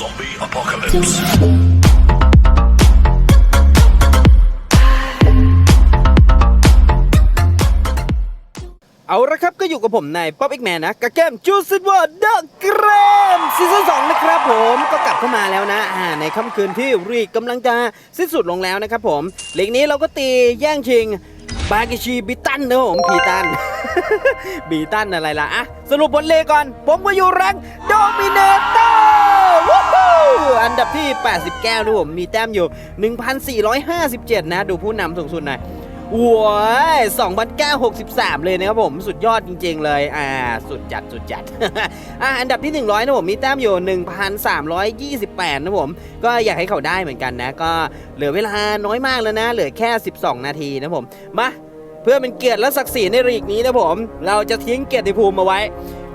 Zombie apocalypse. เอาละครับก็อยู่กับผมในป๊อปอีกแมนนะกับเกมจูซิ w วอร์ดเกรมซีซั่นสองนะครับผมก็กลับเข้ามาแล้วนะอ่าในค่ำคืนที่รีกกำลังจะสิ้นสุดลงแล้วนะครับผมเล็กนี้เราก็ตีแย่งชิงบากิชิบิตันนะผมพีตันบีตันอะไรล่ะอะสรุปบทเลก่อน ผมก็อยู่แรงโดมิเนเตอร์ อันดับที่ 89นะผมมีแต้มอยู่ 1,457 นะ ดูผู้นำสูงสุดหน่อยว้าย2,963 เลยนะครับผม สุดยอดจริง ๆ เลย อ่า สุดจัด สุดจัด อ่า อันดับที่ 100 นะผม มีแต้มอยู่ 1,328 นะผม ก็อยากให้เขาได้เหมือนกันนะ ก็เหลือเวลาน้อยมากแล้วนะ เหลือแค่ 12 นาทีนะผม มา เพื่อเป็นเกียรติและศักดิ์ศรีในรีกนี้นะผม เราจะทิ้งเกียรติภูมิมาไว้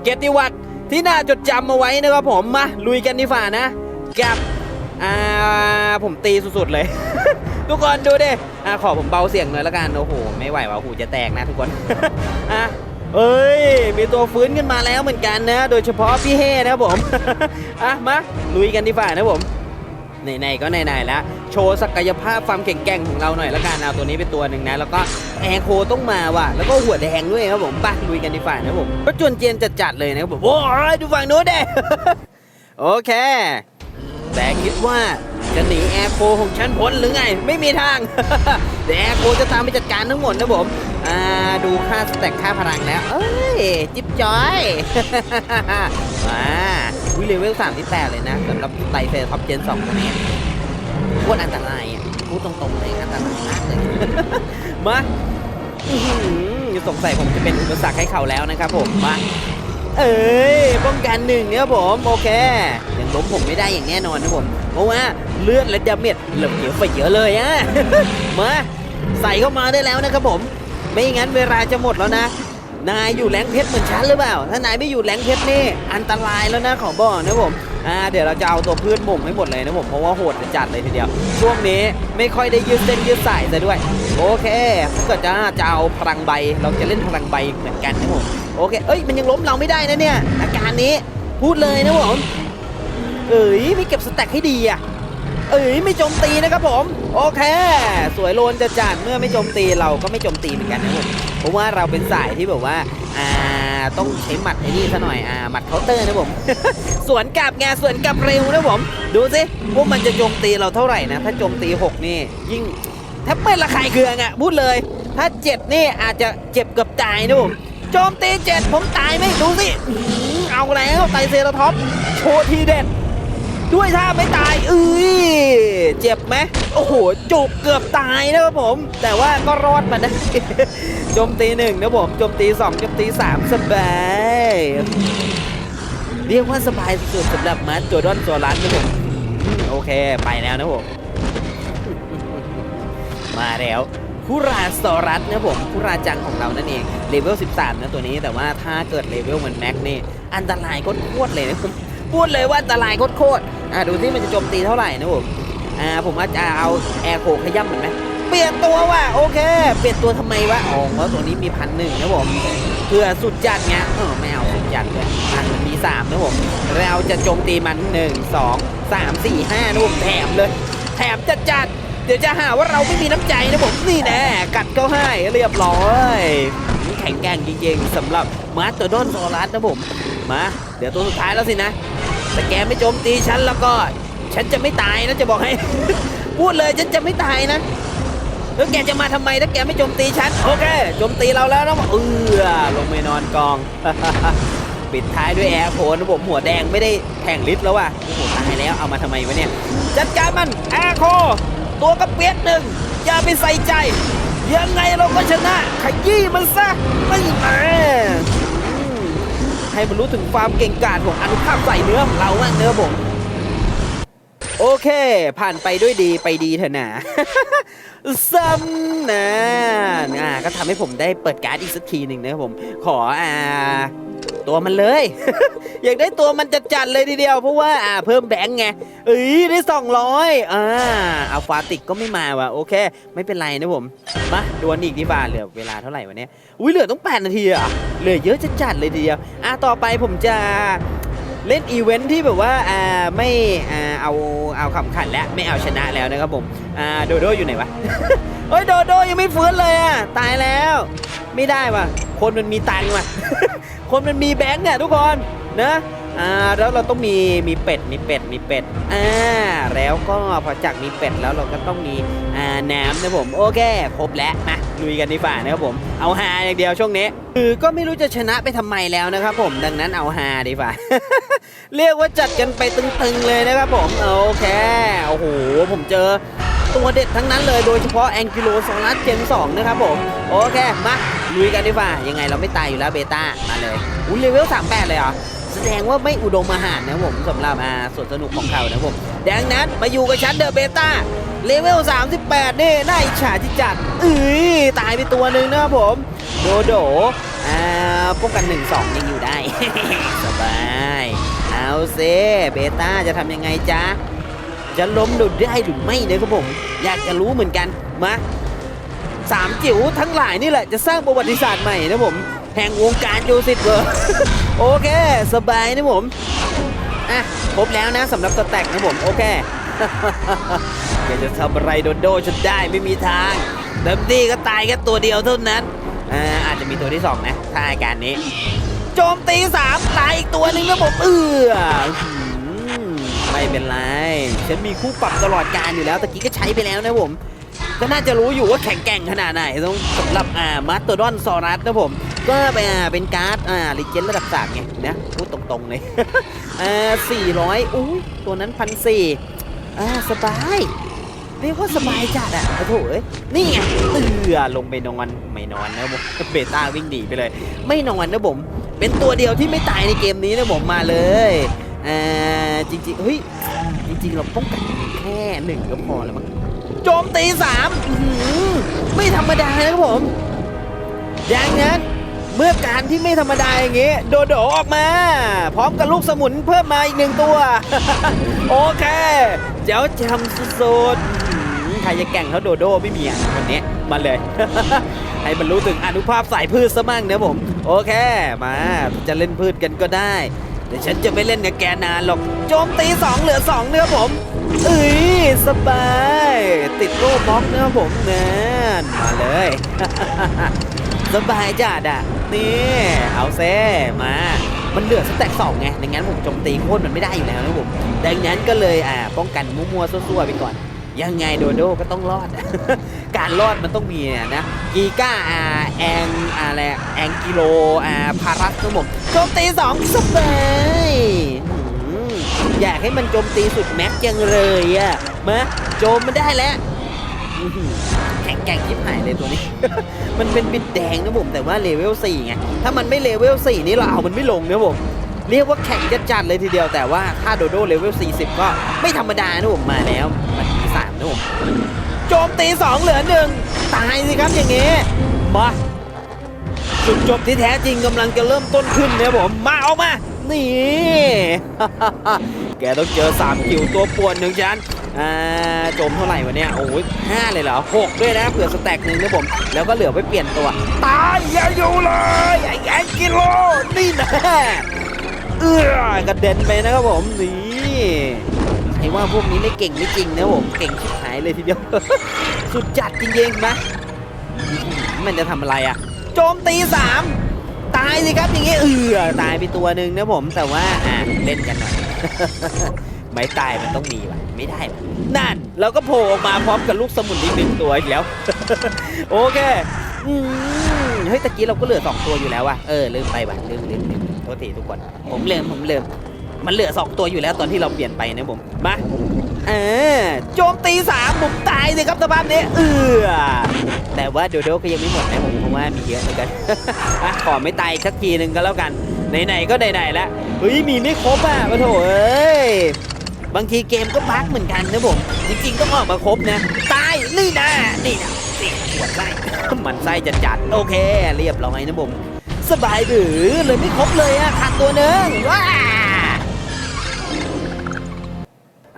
เกียรติวัตรที่น่าจดจำมาไว้นะครับผม มา ลุยกันดีฝ่านะ กับอ่าผมตีสุดๆเลย ทุกคนดูดิอะขอผมเบาเสียงหน่อยละกันโอ้โหไม่ไหวว่ะหูจะแตกนะทุกคนอะเอ้ย มีตัวฟื้นขึ้นมาแล้วเหมือนกันนะ โดยเฉพาะพี่เฮนะครับผม อะ มา ลุยกันดีฝ่านะผมไหนๆก็ไหนๆแล้ว โชว์ศักยภาพความแข็งแกร่งของเราหน่อยละกันเอาตัวนี้เป็นตัวหนึ่งนะ แล้วก็แอร์โคต้องมาว่ะ แล้วก็หัวแดงด้วยครับผมไปลุยกันดีฝ่านะผมก็จวนเจียนจัดๆเลยนะครับผม โอ้ยดูฝั่งโน้นเด้โอเค แต่คิดว่าจะหนีแอร์โคของฉันพ้นหรือไง ไม่มีทางแต่แอร์โคจะตามไปจัดการทั้งหมดนะผมอ่าดูค่าสแต็กค่าพลังแล้วเอ้ย จิ๊บจอยมาวิเลเวล38เลยนะสำหรับไตเซอร์ท็อปเจน2ตัวนี้โคตรอันตรายอะพูดตรงๆเลยอันตรายมากเลยมาสงสัยผมจะเป็นอุปสรรคให้เขาแล้วนะครับผมมา เอ้ยป้องกันหนึ่งเนี่ยผมโอเคยังล้มผมไม่ได้อย่างแน่นอนนะผมเพราะว่าเลือดและดาเมจเหลือเยอะไปเยอะเลยอะมาใส่เข้ามาได้แล้วนะครับผม ไม่งั้นเวลาจะหมดแล้วนะนายอยู่แรงเพชรเหมือนฉันหรือเปล่า ถ้านายไม่อยู่แรงเพชรนี่อันตรายแล้วนะขอบอกนะผม อ่าเดี๋ยวเราจะเอาตัวพืชหม่งให้หมดเลยนะผม เพราะว่าโหดจัดเลยทีเดียว ช่วงนี้ไม่ค่อยได้ยืดเส้นยืดสายซะด้วย โอเคกิดจะจะเอาพลังใบ เราจะเล่นพลังใบเหมือนกันนะผม โอเค เอ้ย มันยังล้มเราไม่ได้นะเนี่ย อาการนี้ พูดเลยนะผม เอ้ย ไม่เก็บสแต็กให้ดีอะ เอ้ย ไม่โจมตีนะครับผม โอเค สวยโลนจะจัดเมื่อไม่โจมตีเราก็ไม่โจมตีเหมือนกันนะผม เพราะว่าเราเป็นสายที่แบบว่า อ่า ต้องใช้หมัดไอ้นี่ซะหน่อย อ่า หมัดเคาน์เตอร์นะผม สวนกลับไงสวนกลับเร็วนะผม ดูสิว่ามันจะโจมตีเราเท่าไหร่นะ ถ้าโจมตี6นี่ ยิ่งแทบไม่ระคายเคืองอะ พูดเลย ถ้าเจ็บนี่อาจจะเจ็บเกือบตายนะผม โจมตีเจ็ดผมตายไหมดูสิเอาแล้วไตเซราท็อปโชว์ทีเด็ด ด้วยท่าไม่ตายเอ้ยเจ็บไหมโอ้โหจุกเกือบตายนะครับผม แต่ว่าก็รอดมาได้โจมตีหนึ่งนะผมโจมตีสองโจมตีสามสบายเรียกว่าสบายสุดสำหรับมาร์จอร์ดอนตัวรันนะผมโอเคไปแล้วนะผมมาแล้ว คุราสตอรัสนะผมคุราจังของเรานั่นเองเลเวล 13 นะตัวนี้แต่ว่าถ้าเกิดเลเวลมันแม็กนี่อันตรายโคตรเลยนะผมพูดเลยว่าอันตรายโคตรอะดูที่มันจะโจมตีเท่าไหร่นะผมอ่าผมอาจจะเอาแอร์โคขย้ำเหมือนไหมเปลี่ยนตัวว่ะโอเค เปลี่ยนตัวทำไมวะอ๋อเพราะตัวนี้มีพันหนึ่งนะผมเพื่อสุดจัดไงเออไม่เอาสุดจัดเลยอะมันมีสามนะผมเราจะโจมตีมันหนึ่งสองสามสี่ห้านะผมแถมเลย แถมจัดจัด เดี๋ยวจะหาว่าเราไม่มีน้ำใจนะผมนี่แน่กัดก็ให้เรียบร้อยแข็งแกร่งจริงๆสำหรับมาสเตอร์ดอนโซลัสนะผมมาเดี๋ยวตัวสุดท้ายแล้วสินะแต่แกไม่โจมตีฉันแล้วก็ฉันจะไม่ตายนะจะบอกให้ พูดเลยฉันจะไม่ตายนะแล้วแกจะมาทำไมถ้าแกไม่โจมตีฉันโอเคโจมตีเราแล้วนะเออลงไปนอนกอง ปิดท้ายด้วยแอร์โพนผมหัวแดงไม่ได้แข่งลิตรแล้วว่ะโอ้โหตายแล้วเอามาทำไมวะเนี่ย จัดการมันแอร์โค ตัวกระเปียดหนึ่งอย่าไปใส่ใจ ยังไงเราก็ชนะ ขยี้มันซะไม่มาอืมให้มันรู้ถึงความเก่งกาจของอนุภาพใส่เนื้อของเราบ้าเนื้อผมโอเค ผ่านไปด้วยดีไปดีเถอะนะ ซ้ำนะอ่าก็ทำให้ผมได้เปิดการ์ดอีกสักทีหนึ่งนะครับผม ขออ่า ตัวมันเลย อยากได้ตัวมันจัดจัดๆเลยทีเดียว เพราะว่าอ่าเพิ่มแบงค์ไงเอ้ยได้200อ่าอัลฟาติกก็ไม่มาว่ะโอเค ไม่เป็นไรนะผมมาดวลอีกดีกว่าเหลือเวลาเท่าไหร่วะเนี่ยอุ้ยเหลือต้อง 8 นาทีอะเหลือเยอะจัดจัดๆเลยทีเดียวอะต่อไปผมจะ เล่นอีเวนท์ที่แบบว่าอ่าไม่อ่าเอาเอาคำขันแล้วไม่เอาชนะแล้วนะครับผมอ่าโดโดอยู่ไหนวะเฮ้ยโดโดยังไม่ฟื้นเลยอะตายแล้ว ไม่ได้ว่ะคนมันมีตังค์ว่ะคนมันมีแบงค์เนี่ยทุกคนนะอ่าแล้วเราต้องมีมีเป็ดมีเป็ดมีเป็ดอ่าแล้วก็พอจากมีเป็ดแล้วเราก็ต้องมีอ่าน้ำนะผมโอเคครบแล้วมา ลุยกันดีฝ่านะครับผม เอาฮาอย่างเดียวช่วงนี้ คือก็ไม่รู้จะชนะไปทำไมแล้วนะครับผม ดังนั้นเอาฮาดีฝ่าเรียกว่าจัดกันไปตึงๆเลยนะครับผม โอเค โอ้โห ผมเจอตัวเด็ดทั้งนั้นเลยโดยเฉพาะแองกิโลโซลัสเจน2นะครับผม โอเค มาลุยกันดีฝ่ายังไงเราไม่ตายอยู่แล้วเบต้า มาเลยอุ้ยเลเวล38เลยเหรอ แสดงว่าไม่อุดมอาหารนะผมสำหรับอ่าส่วนสนุกของเขานะผมดังนั้นมาอยู่กับฉันเดอะเบต้าเลเวล 38 นี่น่าอิจฉาที่จัดเอ้ยตายไปตัวหนึ่งนะครับผม โดโดอ่าป้องกัน 1 2 ยังอยู่ได้ สบาย เอาเซเบต้าจะทำยังไงจ๊ะ จะล้มหลุดได้หรือไม่นะครับผม อยากจะรู้เหมือนกัน มาสามจิ๋วทั้งหลายนี่แหละจะสร้างประวัติศาสตร์ใหม่นะผม แห่งวงการยูซิตเวอร์โอเค สบายนะผม อะครบแล้วนะสำหรับสแต็กนะผม โอเคอยากจะทำอะไรโดนโดฉันได้ไม่มีทางเดิมทีก็ตายแค่ตัวเดียวเท่านั้นอ่าอาจจะมีตัวที่สองนะ ถ้าอาการนี้ โจมตีสามตายอีกตัวหนึ่งนะผมเอือหือไม่เป็นไร ฉันมีคู่ปรับตลอดการอยู่แล้วตะกี้ก็ใช้ไปแล้วนะผม ก็น่าจะรู้อยู่ว่าแข็งแกร่งขนาดไหนต้องสำหรับอ่ามาสเตอร์ดอนซอรัสนะผม ก็ไปอ่าเป็นการ์ดอ่าลิเจนระดับสามไงนะพูดตรงๆเลยอ่าสี่ร้อยอู้ตัวนั้นพันสี่อ่าสบายเรียกว่าสบายจัดอะโอ้โถเอ้ยนี่ไงเอือลงไปนอนไม่นอนนะผมเบต้าวิ่งหนีไปเลย ไม่นอนนะผม เป็นตัวเดียวที่ไม่ตายในเกมนี้นะผมมาเลยอ่าจริงๆเฮ้ยจริงๆเราป้องกันแค่หนึ่งก็พอแล้วมั้งโจมตีสามไม่ธรรมดานะครับผมดังนั้น เมื่อการที่ไม่ธรรมดาอย่างงี้ โดโดออกมา พร้อมกับลูกสมุนเพิ่มมาอีกหนึ่งตัว โอเค เจ้าจำสุดๆใครจะแก่งเท่าโดโดไม่มีอะวันนี้มาเลย ให้มันรู้ถึงอนุภาพสายพืชซะมั่งนะผม โอเค มาจะเล่นพืชกันก็ได้แต่ฉันจะไม่เล่นกับแกนานหรอก โจมตีสองเหลือสองเนื้อผมเอ้ยสบาย ติดโล่บล็อกนะครับผมนั่นมาเลย สบายจัดอะ นี่ เอาเซ่มา มันเหลือสแต็กสองไงดังนั้นผมโจมตีโค่นมันไม่ได้อยู่แล้วนะผม ดังนั้นก็เลยอ่าป้องกันมั่วๆซั่วๆไปก่อน ยังไงโดโดก็ต้องรอด การรอดมันต้องมีเนี่ยนะ กีก้าอาแองอะไรแองกิโลอาพารัสครับผมโจมตีสองสบายอยากให้มันโจมตีสุดแม็กซ์จังเลยอะมาโจมมันได้แล้ว ข็งแกร่งยิบหายเลยตัวนี้ มันเป็นบิดแดงนะผมแต่ว่าเลเวล4ไงถ้ามันไม่เลเวล4นี่เราเอามันไม่ลงนะผมเรียกว่าแข่งจัดๆเลยทีเดียวแต่ว่าถ้าโดโดเลเวล 40 ก็ไม่ธรรมดานะผมมาแล้ว มันมีสามนะผมโจมตี 2 เหลือหนึ่งตายสิครับอย่างงี้มาจุดจบที่แท้จริงกำลังจะเริ่มต้นขึ้นนะผมมาออกมา นี่ แกต้องเจอ 3 คิวตัวป่วนหนึ่งชั้นอ่าโจมเท่าไหร่วะเนี่ยโอ้ยห้าเลยเหรอหกด้วยนะเผื่อสแต็กหนึ่งนะผม แล้วก็เหลือไว้เปลี่ยนตัว ตายอย่าอยู่เลยไอ้แองกิโลนี่นะเอื้อกระเด็นไปนะครับผมนี่ใครว่าพวกนี้ไม่เก่งไม่จริงนะผมเก่งชิบหายเลยทีเดียว สุดจัดจริงๆนะมันจะทำอะไรอะโจมตีสาม ตายสิครับอย่างงี้เอือตายไปตัวหนึ่งนะผมแต่ว่าอะเล่นกันหน่อย ไม่ตายมันต้องมีว่ะไม่ได้ว่ะนั่นเราก็โผล่ออกมาพร้อมกับลูกสมุนอีกหนึ่งตัวอีกแล้ว โอเคอืมเฮ้ยตะกี้เราก็เหลือสองตัวอยู่แล้วว่ะเออลืมไปว่ะลืมลืมลืมโทษทีทุกคน ผมลืมผมลืม มันเหลือสองตัวอยู่แล้วตอนที่เราเปลี่ยนไปนะผม มา เออโจมตีสามผมตายเลยครับสภาพนี้เออแต่ว่าโดโดก็ยังไม่หมดนะผมเพราะว่ามีเยอะเหมือนกันอะขอไม่ตายสักทีหนึ่งก็แล้วกันไหนๆก็ไหนๆแล้วเฮ้ยมีไม่ครบอะมาโถเอ้ยบางทีเกมก็บั๊กเหมือนกันนะผมจริงๆต้องออกมาครบนะตายนี่นะนี่นะเสียปวดไส้มันไส้จะจัดๆโอเค เรียบร้อยนะผมสบายหรือเลยไม่ครบเลยอะขาดตัวหนึ่งว้า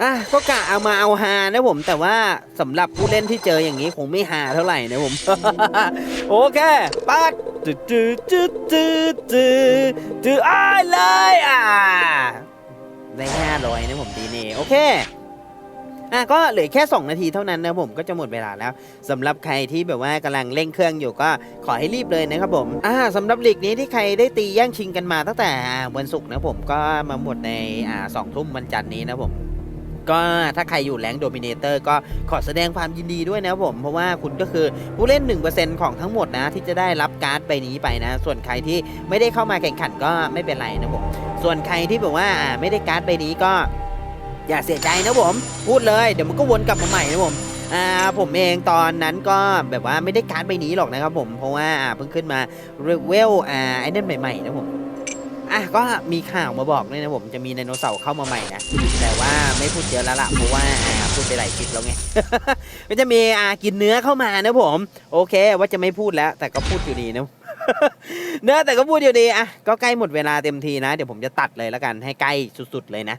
อะก็กะเอามาเอาฮานะผมแต่ว่าสำหรับผู้เล่นที่เจออย่างนี้คงไม่ฮาเท่าไหร่นะผม โอเคปัดจืดจืดจืดจืดจืดจืดอ้ายเลยอะได้ห้าร้อยนะผมดีเน่โอเคอะก็เหลือแค่ 2 นาทีเท่านั้นนะผมก็จะหมดเวลาแล้วสำหรับใครที่แบบว่ากำลังเร่งเครื่องอยู่ก็ขอให้รีบเลยนะครับผมอ่าสำหรับลีกนี้ที่ใครได้ตีแย่งชิงกันมาตั้งแต่วันศุกร์นะผมก็มาหมดในอ่าสองทุ่มวันจันทร์นี้นะผม ก็ถ้าใครอยู่แรงโดมิเนเตอร์ก็ขอแสดงความยินดีด้วยนะผม เพราะว่าคุณก็คือผู้เล่น 1%ของทั้งหมดนะ ที่จะได้รับการ์ดใบนี้ไปนะ ส่วนใครที่ไม่ได้เข้ามาแข่งขันก็ไม่เป็นไรนะผม ส่วนใครที่แบบว่าไม่ได้การ์ดใบนี้ก็อย่าเสียใจนะผม พูดเลยเดี๋ยวมันก็วนกลับมาใหม่นะผมอ่าผมเองตอนนั้นก็แบบว่าไม่ได้การ์ดใบนี้หรอกนะครับผมเพราะว่าเพิ่งขึ้นมาเวลอ่าไอ้นั่นใหม่ๆนะผม อะก็มีข่าวมาบอกด้วยนะผมจะมีไดโนเสาร์เข้ามาใหม่นะ แต่ว่าไม่พูดเยอะแล้วล่ะเพราะว่าอ่าพูดไปหลายคลิปแล้วไง มันจะมีอ่ากินเนื้อเข้ามานะผม โอเค ว่าจะไม่พูดแล้ว แต่ก็พูดอยู่ดีนะเนื้อแต่ก็พูดอยู่ดีอะก็ใกล้หมดเวลาเต็มทีนะ เดี๋ยวผมจะตัดเลยแล้วกันให้ใกล้สุดๆเลยนะ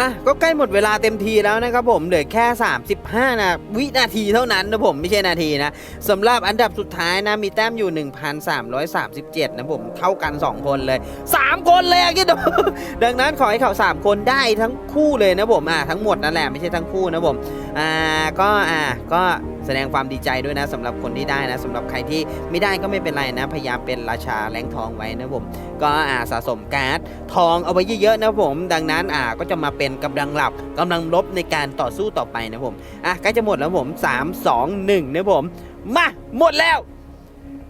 อะก็ใกล้หมดเวลาเต็มทีแล้วนะครับผมเหลือแค่ 35 นะวินาทีเท่านั้นนะผมไม่ใช่นาทีนะสำหรับอันดับสุดท้ายนะมีแต้มอยู่ 1,337 นะผมเท่ากัน 2 คนเลย 3 คนเลยอะคิดดูดังนั้นขอให้เขา 3 คนได้ทั้งคู่เลยนะผมอะทั้งหมดนั่นแหละไม่ใช่ทั้งคู่นะผม อ่าก็อ่าก็แสดงความดีใจด้วยนะสำหรับคนที่ได้นะสำหรับใครที่ไม่ได้ก็ไม่เป็นไรนะ พยายามเป็นราชาแรงทองไว้นะผม ก็อ่าสะสมการ์ดทองเอาไว้เยอะๆนะผม ดังนั้นอ่าก็จะมาเป็นกำลังหลับกำลังลบในการต่อสู้ต่อไปนะผมอะใกล้จะหมดแล้วผม 3 2 1นะผม มาหมดแล้ว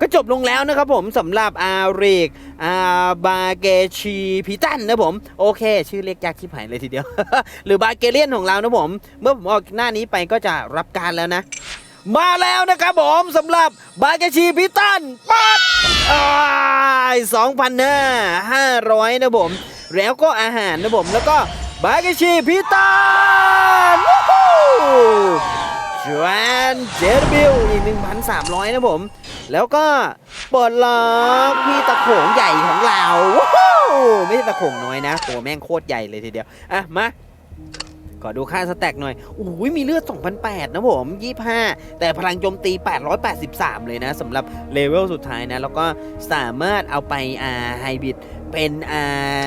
ก็จบลงแล้วนะครับผมสำหรับอาริกอาบาเกชีพิตันนะผม โอเค ชื่อเรียกยากชิบหายเลยทีเดียว หรือบาเกเลียนของเรานะผม เมื่อผมออกหน้านี้ไปก็จะรับการแล้วนะ มาแล้วนะครับผมสำหรับบาเกชีพิตันปัดสองพันห้าห้าร้อยนะผม แล้วก็อาหารนะผม แล้วก็บาเกชีพิตันวู้ฮู้จวนเจอร์บิลอีก1,300นะผม แล้วก็ปลดล็อกพี่ตะโขงใหญ่ของเราว้าวไม่ใช่ตะโขงน้อยนะตัวแม่งโคตรใหญ่เลยทีเดียวอะมาขอดูค่าสแต็กหน่อยอุ้ยมีเลือด 2,008 นะผม 25 แต่พลังโจมตี 883 เลยนะสำหรับเลเวลสุดท้ายนะ แล้วก็สามารถเอาไปอ่าไฮบิด เป็นอ่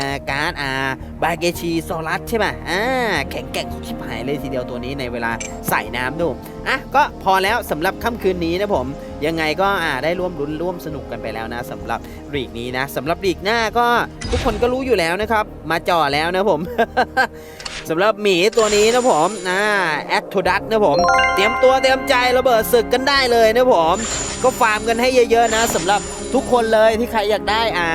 าการ์ดอ่าบาเกชีโซลัสใช่ไหมอ่าแข็งแกร่งสุดชิบหายเลยทีเดียวตัวนี้ในเวลาใส่น้ำดูอะก็พอแล้วสำหรับค่ำคืนนี้นะผม ยังไงก็อ่าได้ร่วมรุ้นร่วมสนุกกันไปแล้วนะสำหรับรีกนี้นะสำหรับรีกหน้าก็ทุกคนก็รู้อยู่แล้วนะครับ มาจ่อแล้วนะผม สำหรับหมีตัวนี้นะผมนะแอคโทดัสนะผม เตรียมตัวเตรียมใจระเบิดศึกกันได้เลยนะผม ก็ฟาร์มกันให้เยอะๆนะสำหรับทุกคนเลยที่ใครอยากได้อ่า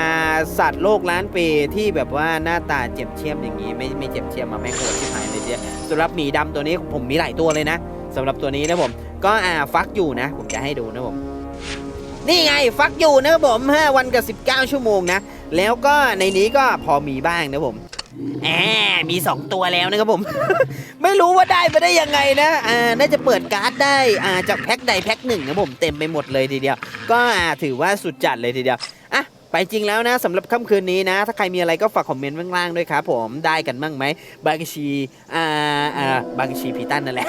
สัตว์โลกล้านปีที่แบบว่าหน้าตาเจ็บเชี่ยมอย่างนี้ ไม่ไม่เจ็บเชี่ยมมาแม่งโหดที่หายเลยเดียวสำหรับหมีดำตัวนี้ผมมีหลายตัวเลยนะสำหรับตัวนี้นะผม ก็อ่าฟักอยู่นะ ผมจะให้ดูนะผมนี่ไงฟักอยู่นะผม5วันกับ19 ชั่วโมงนะแล้วก็ในนี้ก็พอมีบ้างนะผม แอบมี 2 ตัวแล้วนะครับผม ไม่รู้ว่าได้มาได้ยังไงนะอ่าน่าจะเปิดการ์ดได้อ่าจากแพ็คใดแพ็คหนึ่งนะผมเต็มไปหมดเลยทีเดียว ก็อ่าถือว่าสุดจัดเลยทีเดียวอะไปจริงแล้วนะสำหรับค่ำคืนนี้นะ ถ้าใครมีอะไรก็ฝากคอมเมนต์ข้างล่างด้วยครับผมได้กันบ้างไหมบางชีอ่าอ่าบางชีพีตันนั่นแหละ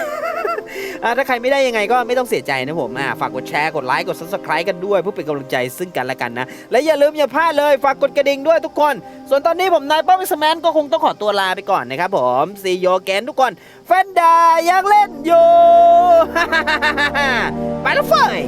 ถ้าใครไม่ได้ยังไงก็ไม่ต้องเสียใจนะผมฝากกดแชร์กดไลค์กด subscribe กันด้วยเพื่อเป็นกำลังใจซึ่งกันและกันนะ และอย่าลืมอย่าพลาดเลยฝากกดกระดิ่งด้วยทุกคน ส่วนตอนนี้ผมนายป้อมสแมนก็คงต้องขอตัวลาไปก่อนนะครับผมซีโยแกนทุกคนแฟนดายังเล่นอยู่ไปแล้วเฟย